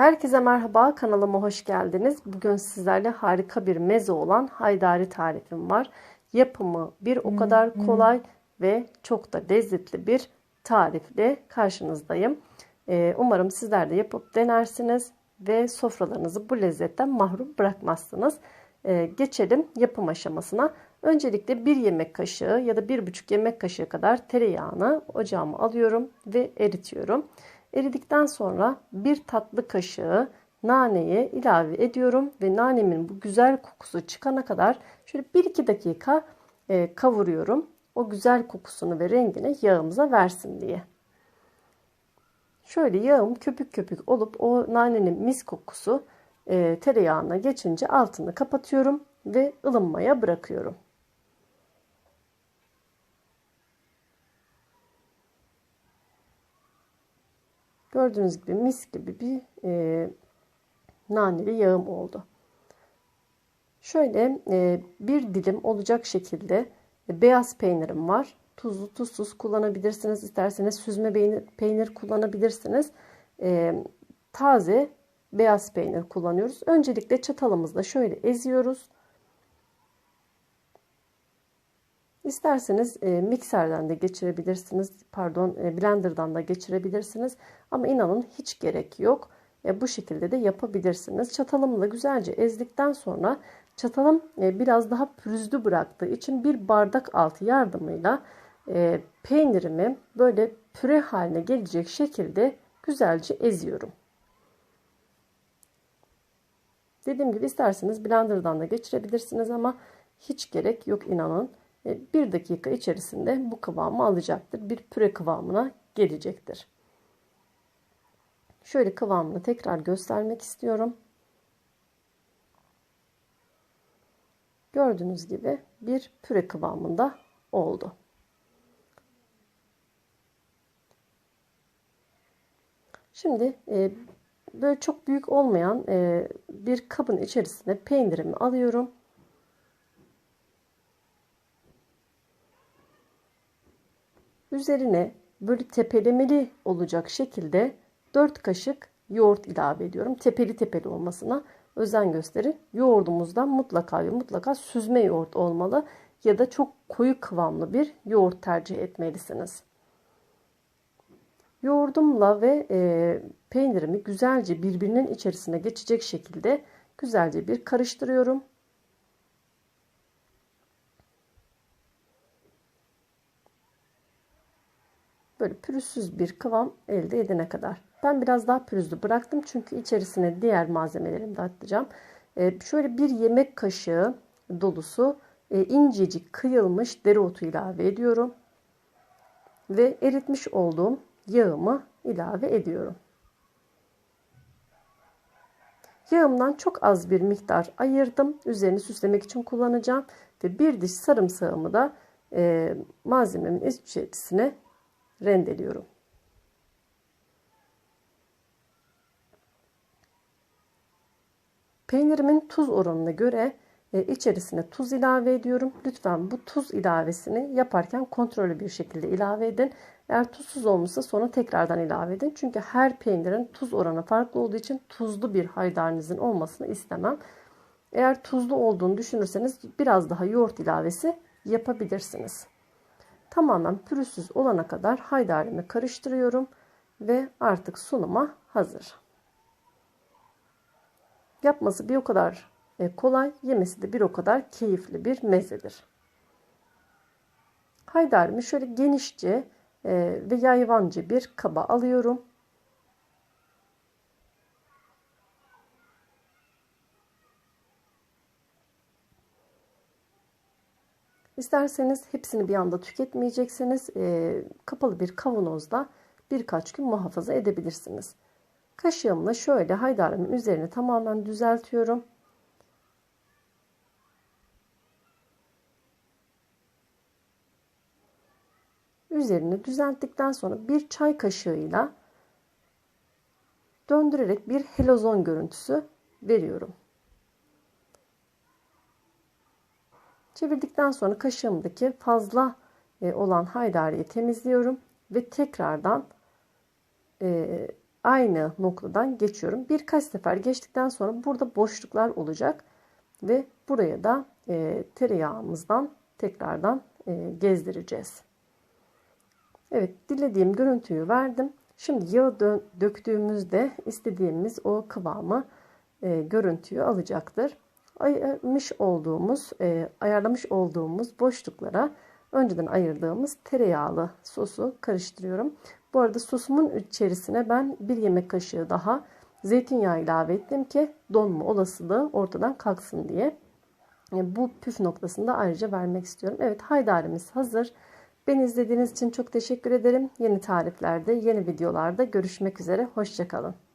Herkese merhaba, kanalıma hoş geldiniz. Bugün sizlerle harika bir meze olan haydari tarifim var. Yapımı bir o kadar kolay ve çok da lezzetli bir tarifle karşınızdayım. Ee, umarım sizler de yapıp denersiniz ve sofralarınızı bu lezzetten mahrum bırakmazsınız. Ee, geçelim yapım aşamasına. Öncelikle bir yemek kaşığı ya da bir buçuk yemek kaşığı kadar tereyağını ocağıma alıyorum ve eritiyorum. Eridikten sonra bir tatlı kaşığı naneyi ilave ediyorum ve nanemin bu güzel kokusu çıkana kadar şöyle 1-2 dakika e, kavuruyorum. O güzel kokusunu ve rengini yağımıza versin diye. Şöyle yağım köpük köpük olup o nanenin mis kokusu e, tereyağına geçince altını kapatıyorum ve ılınmaya bırakıyorum. Gördüğünüz gibi mis gibi bir e, naneli yağım oldu. Şöyle e, bir dilim olacak şekilde e, beyaz peynirim var. Tuzlu tuzsuz kullanabilirsiniz. İsterseniz süzme peynir, peynir kullanabilirsiniz. E, taze beyaz peynir kullanıyoruz. Öncelikle çatalımızla şöyle eziyoruz. İsterseniz e, mikserden de geçirebilirsiniz. Pardon e, blenderdan da geçirebilirsiniz. Ama inanın hiç gerek yok. E, bu şekilde de yapabilirsiniz. Çatalımla güzelce ezdikten sonra çatalım e, biraz daha pürüzlü bıraktığı için bir bardak altı yardımıyla e, peynirimi böyle püre haline gelecek şekilde güzelce eziyorum. Dediğim gibi isterseniz blenderdan da geçirebilirsiniz ama hiç gerek yok inanın. E, bir dakika içerisinde bu kıvamı alacaktır. Bir püre kıvamına gelecektir. Şöyle kıvamını tekrar göstermek istiyorum. Gördüğünüz gibi bir püre kıvamında oldu. Şimdi e, böyle çok büyük olmayan e, bir kabın içerisine peynirimi alıyorum. Üzerine böyle tepelemeli olacak şekilde 4 kaşık yoğurt ilave ediyorum. Tepeli tepeli olmasına özen gösterin. Yoğurdumuzdan mutlaka ve mutlaka süzme yoğurt olmalı ya da çok koyu kıvamlı bir yoğurt tercih etmelisiniz. Yoğurdumla ve e, peynirimi güzelce birbirinin içerisine geçecek şekilde güzelce bir karıştırıyorum. Böyle pürüzsüz bir kıvam elde edene kadar. Ben biraz daha pürüzlü bıraktım çünkü içerisine diğer malzemelerimi de atacağım. Ee, şöyle bir yemek kaşığı dolusu e, incecik kıyılmış dereotu ilave ediyorum. Ve eritmiş olduğum yağımı ilave ediyorum. Yağımdan çok az bir miktar ayırdım. Üzerini süslemek için kullanacağım. Ve bir diş sarımsağımı da e, malzememin içerisine rendeliyorum. Peynirimin tuz oranına göre e, içerisine tuz ilave ediyorum. Lütfen bu tuz ilavesini yaparken kontrollü bir şekilde ilave edin. Eğer tuzsuz olmuşsa sonra tekrardan ilave edin. Çünkü her peynirin tuz oranı farklı olduğu için tuzlu bir haydarınızın olmasını istemem. Eğer tuzlu olduğunu düşünürseniz biraz daha yoğurt ilavesi yapabilirsiniz. Tamamen pürüzsüz olana kadar haydarimi karıştırıyorum ve artık sunuma hazır. Yapması bir o kadar e, kolay, yemesi de bir o kadar keyifli bir mezedir. Haydarımı şöyle genişçe e, ve yayvancı bir kaba alıyorum. İsterseniz hepsini bir anda tüketmeyecekseniz e, kapalı bir kavanozda birkaç gün muhafaza edebilirsiniz. Kaşığımla şöyle haydarımın üzerine tamamen düzeltiyorum. Üzerini düzelttikten sonra bir çay kaşığıyla döndürerek bir helozon görüntüsü veriyorum. Çevirdikten sonra kaşığımdaki fazla e, olan haydariyi temizliyorum ve tekrardan e, aynı noktadan geçiyorum. Birkaç sefer geçtikten sonra burada boşluklar olacak ve buraya da e, tereyağımızdan tekrardan gezdireceğiz. Evet dilediğim görüntüyü verdim. Şimdi yağı dö- döktüğümüzde istediğimiz o kıvamı e, görüntüyü alacaktır. Ayırmış olduğumuz, e, ayarlamış olduğumuz boşluklara önceden ayırdığımız tereyağlı sosu karıştırıyorum. Bu arada sosumun içerisine ben bir yemek kaşığı daha zeytinyağı ilave ettim ki donma olasılığı ortadan kalksın diye. E, bu püf noktasını da ayrıca vermek istiyorum. Evet haydarimiz hazır. Beni izlediğiniz için çok teşekkür ederim. Yeni tariflerde, yeni videolarda görüşmek üzere. Hoşçakalın.